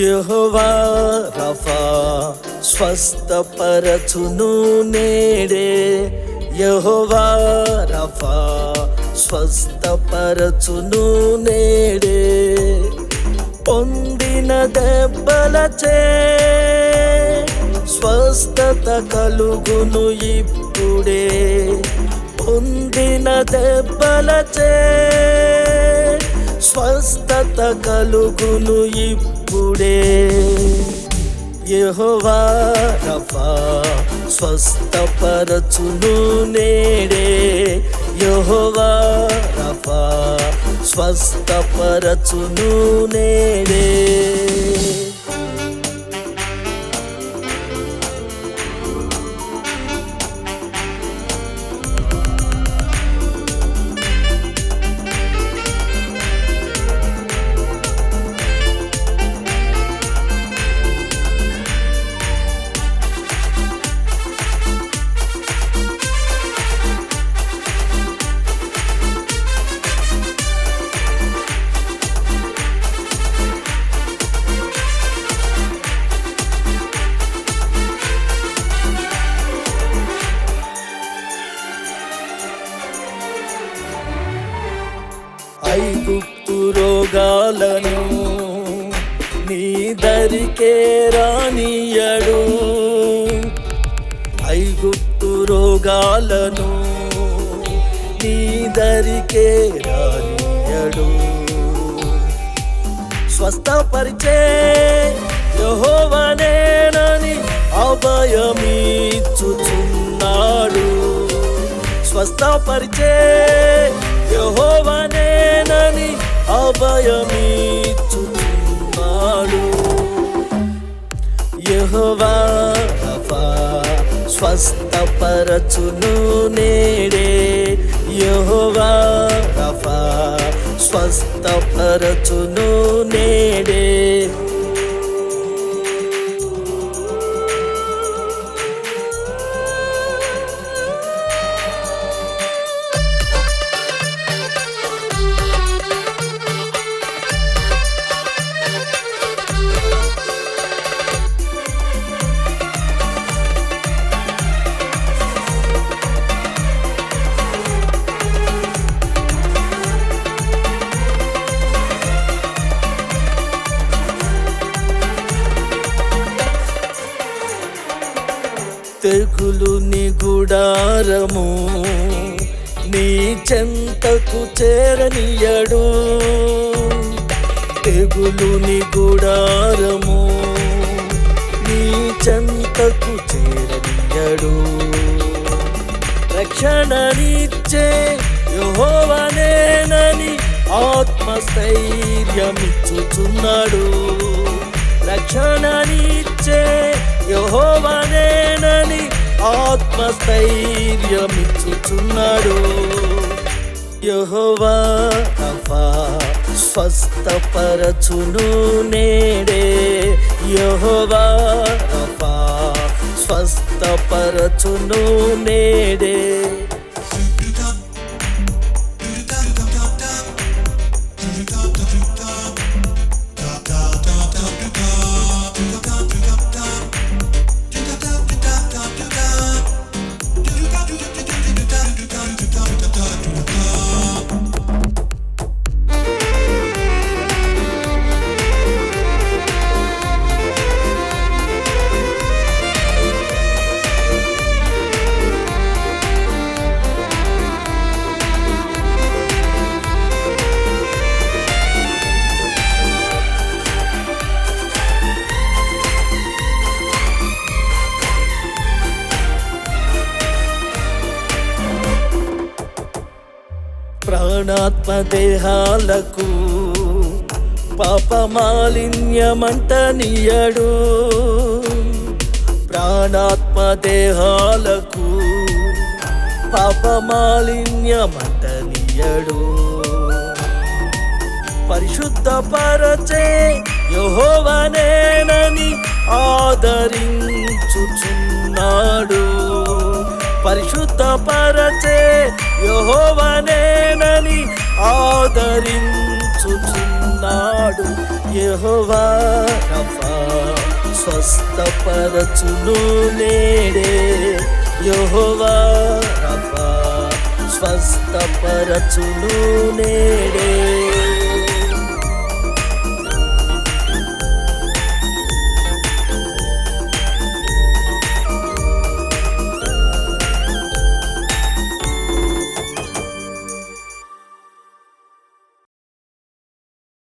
యహోవా రఫా స్వస్థపరచును నేడే. యహోవా రఫా స్వస్థపరచును నేడే. పొందిన దెబ్బలచే స్వస్థత కలుగును ఇప్పుడే. పొందిన దెబ్బలచే స్వస్థత కలుగును ఇప్పుడు యెహోవా రఫా స్వస్థపరచును నేడే. యహోవా రఫా స్వస్థపరచును నేడే. ఐగుప్తు రోగాలను నీ దరికే రానియడు. ఐగుప్తు రోగాలను నీ దరికే రానియడు. స్వస్థపరిచే యహోవనేనని అభయమీచుచున్నాడు స్వస్థపరిచే యహో అభయమీచుచున్నాడు యహోవా స్వస్థపరచును నేడే. యహోవా స్వస్థపరచును నేడే. తెగులు నీ గుడారము నీ చెంతకు చేరనియడు. తెగులు నీ గుడారము నీ చెంతకు చేరనియడు. రక్షణనిచ్చే యహోవనేనని ఆత్మస్థైర్యమిచ్చుచున్నాడు. రక్షణనిచ్చే యహోవనేనని ఆత్మస్థైర్యమిచ్చుచున్నాడు. యహోవా రఫా స్వస్థపరచును నేడే. యహోవా రఫా స్వస్థపరచును నేడే. అనాత్మ దేహాలకు పాపమాలిన్యమంట నీయడు ప్రాణాత్మ దేహాలకు పాపమాలిన్యమంట నీయడు పరిశుద్ధపరచే యహోవనేనని ఆదరించుచున్నాడు. పరిశుద్ధపరచే యహోవనేనని ఆదరించుచున్నాడు. యహోవా యెహోవా రఫా స్వస్థపరచును నేడే. యహోవా రఫా స్వస్థపరచును నేడే.